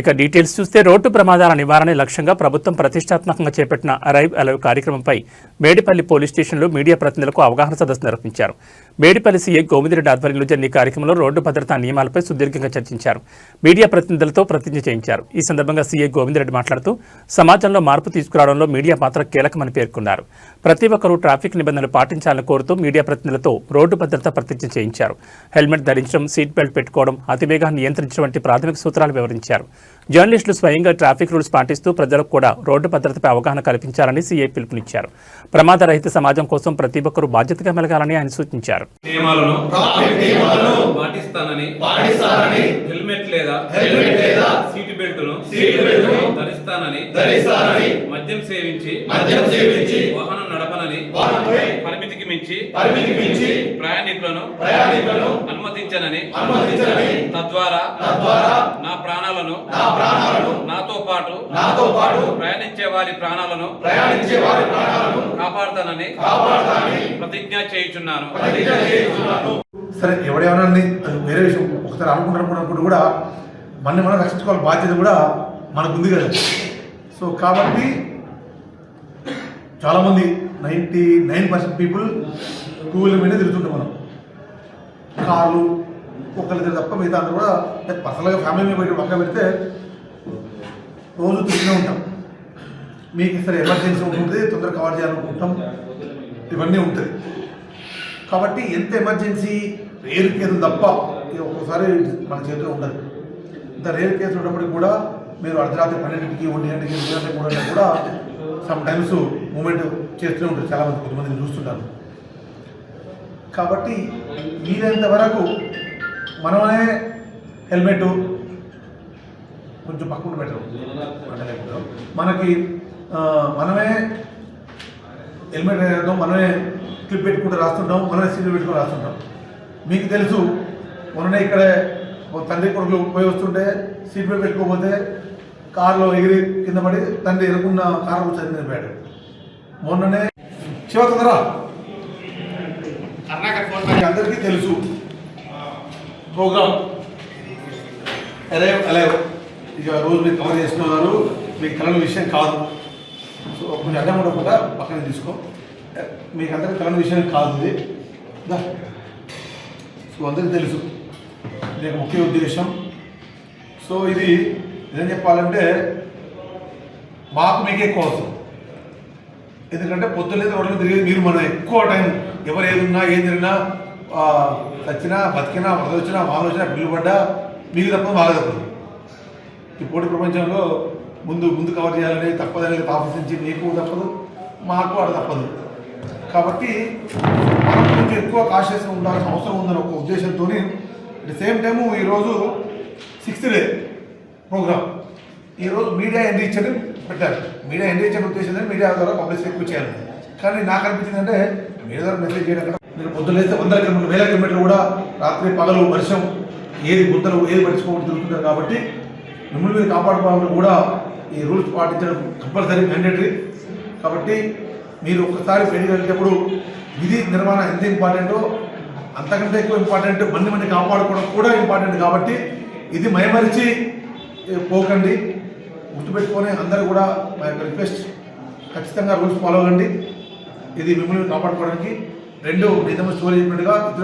ఇక డీటెయిల్స్ చూస్తే రోడ్డు ప్రమాదాల నివారణ లక్ష్యంగా ప్రభుత్వం ప్రతిష్టాత్మకంగా చేపట్టిన అరైవ్ అలవ్ కార్యక్రమంపై మేడిపల్లి పోలీస్ స్టేషన్లో మీడియా ప్రతినిధులకు అవగాహన సదస్సు నిర్వహించారు. మేడిపల్లి సీఐ గోవిందరెడ్డి ఆధ్వర్యంలో జరిగిన కార్యక్రమంలో రోడ్డు భద్రతా నియమాలపై సుదీర్ఘంగా చర్చించారు. మీడియా ప్రతినిధులతో ప్రతిజ్ఞ చేయించారు. ఈ సందర్భంగా సీఐ గోవిందరెడ్డి మాట్లాడుతూ సమాజంలో మార్పు తీసుకురావడంలో మీడియా పాత్ర కీలకమని పేర్కొన్నారు. ప్రతి ఒక్కరూ ట్రాఫిక్ నిబంధనలు పాటించాలని కోరుతూ మీడియా ప్రతినిధులతో రోడ్డు భద్రత ప్రతిజ్ఞ చేయించారు. హెల్మెట్ ధరించడం సీట్ బెల్ట్ పెట్టుకోవడం అతివేగాన్ని నియంత్రించడం వంటి ప్రాథమిక సూత్రాలు వివరించారు. జర్నలిస్టులు స్వయంగా ట్రాఫిక్ రూల్స్ పాటిస్తూ ప్రజలకు కూడా రోడ్డు భద్రతపై అవగాహన కల్పించాలని సీఐ పిలుపునిచ్చారు. ప్రమాద రహిత సమాజం కోసం ప్రతి ఒక్కరూ బాధ్యతగా మెలగాలని ఆయన సూచించారు. నియమాలను ట్రాఫిక్ నియమాలను పాటిస్తానని పాటిస్తానని హెల్మెట్ లేదా హెల్మెట్ లేదా సీటు బెల్టును సీటు బెల్టును ధరిస్తానని ధరిస్తానని మద్యం సేవించి మద్యం సేవించి వాహనం నడపనని వాహనంపై పరిమితికి మించి పరిమితికి మించి ప్రయాణికులను ప్రయాణికులను అనుమతించనని అనుమతించని తద్వారా తద్వారా నా ప్రాణాలను నాతో పాటు నాతో పాటు ప్రయాణించే వారి ప్రాణాలను ప్రయాణించే వారి ప్రాణాలను కాపాడుతానని కాపాడతానని ప్రతిజ్ఞ చేయుచున్నాను. ప్రతిజ్ఞ చేస్తున్నాను సరే ఎవడేమన్నా అది వేరే విషయం. ఒకసారి అనుకుంటున్నప్పుడు కూడా మన మనం రక్షించుకోవాలి బాధ్యత కూడా మనకు ఉంది కదా. సో కాబట్టి చాలామంది ninety nine percent people two wheeler మీద తిరుగుతుంటాం మనం. కార్లు ఒక్కరిద్దరు తప్ప మిగతా అందరూ కూడా పర్సనల్గా ఫ్యామిలీ మీద పక్కన పక్క పెడితే రోజు తిరుగుతూనే ఉంటాం. మీకు సరే ఎమర్జెన్సీ ఉంటుంది తొందరగా కవర్ చేయాలనుకుంటాం. ఇవన్నీ ఉంటుంది కాబట్టి ఎంత ఎమర్జెన్సీ రేర్ కేసు తప్ప ఇది ఒక్కోసారి మన చేతిలో ఉండదు. ఇంత రేర్ కేసు ఉన్నప్పటికీ కూడా మీరు అర్ధరాత్రి పన్నెండింటికి ఒంటి గంటకి రెండు గంటకి మూడు గంటలకు కూడా సమ్ టైమ్స్ మూమెంట్ చేస్తూనే ఉంటారు చాలామంది కొంతమంది చూస్తుంటారు. కాబట్టి వీలైనంత వరకు మనమనే హెల్మెట్ కొంచెం పక్కన పెట్టడం మనకి మనమే హెల్మెట్ వేయడం మనమే క్లిప్ పెట్టుకుంటూ రాస్తుంటాం మనమే సీట్లు పెట్టుకుని రాస్తుంటాం. మీకు తెలుసు మొన్ననే ఇక్కడ ఒక తండ్రి కొడుకులు పోయి వస్తుంటే సీట్ బెల్ట్ పెట్టుకోకపోతే కారులో ఎగిరి కింద పడి తండ్రి ఎదుర్కొన్న కారు కూర్చొని చనిపోయాడు మొన్ననే శివ మీకు అందరికీ తెలుసు. ప్రోగ్రామ్. అలే అలే ఇక రోజు మీరు కవర్ చేస్తున్నారు. మీకు కలని విషయం కాదు. సో కొంచెం అడ్డం ఉండకుండా పక్కన తీసుకో. మీకు అందరికీ కలని విషయం కాదు ఇది. సో అందరికీ తెలుసు. ఇది ముఖ్య ఉద్దేశం. సో ఇది ఏం చెప్పాలంటే మాకు మీకే ఎక్కువ అవసరం. ఎందుకంటే పొద్దున్నే రోడ్ల తిరిగి తిరిగేది మీరు మనం ఎక్కువ టైం ఎవరు ఏది ఉన్నా ఏం తిరిగినా చచ్చినా బతికినా వరద వచ్చినా వాన వచ్చినా బిల్లు పడ్డా మీకు తప్పదు మాకు తప్పదు. ఈ పోటీ ప్రపంచంలో ముందు ముందు కవర్ చేయాలని తప్పదని ఆఫీస్ నుంచి మీకు తప్పదు మాకు అది తప్పదు. కాబట్టి మనం కొంచెం ఎక్కువ కాషియస్గా ఉండాల్సిన అవసరం ఉందని ఒక ఉద్దేశంతో అట్ సేమ్ టైము ఈరోజు సిక్స్త్ డే ప్రోగ్రామ్ ఈరోజు మీడియా ఎన్రీచ్ అని పెట్టారు మీడియా ఎన్రీచ్ అనే ఉద్దేశంతో మీడియా ద్వారా పబ్లిసిటీ ఎక్కువ చేయాలి. కానీ నాకు అనిపించింది అంటే మీడియా ద్వారా మెసేజ్ చేయడం మీరు పొద్దున్నేస్తే వందల కిలోమీటర్లు వేల కిలోమీటర్లు కూడా రాత్రి పగలు వర్షం ఏది గుంతలు ఏది పట్టించుకోవడం తిరుగుతుంటారు కాబట్టి మిమ్మల్ని మీరు కాపాడుకోవాలని కూడా ఈ రూల్స్ పాటించడం కంపల్సరీ మ్యాండేటరీ కాబట్టి మీరు ఒక్కసారి పెళ్ళి వెళ్ళేటప్పుడు విధి నిర్మాణం ఎంత ఇంపార్టెంటో అంతకంటే ఎక్కువ ఇంపార్టెంట్ మంది మంది కాపాడుకోవడం కూడా ఇంపార్టెంట్ కాబట్టి ఇది మైమరిచి పోకండి. గుర్తుపెట్టుకొని అందరూ కూడా మా యొక్క రిక్వెస్ట్ ఖచ్చితంగా రూల్స్ ఫాలో అవ్వండి. ఇది మిమ్మల్ని కాపాడుకోవడానికి రెండు నిజము స్టోరీ చెప్పినట్టుగా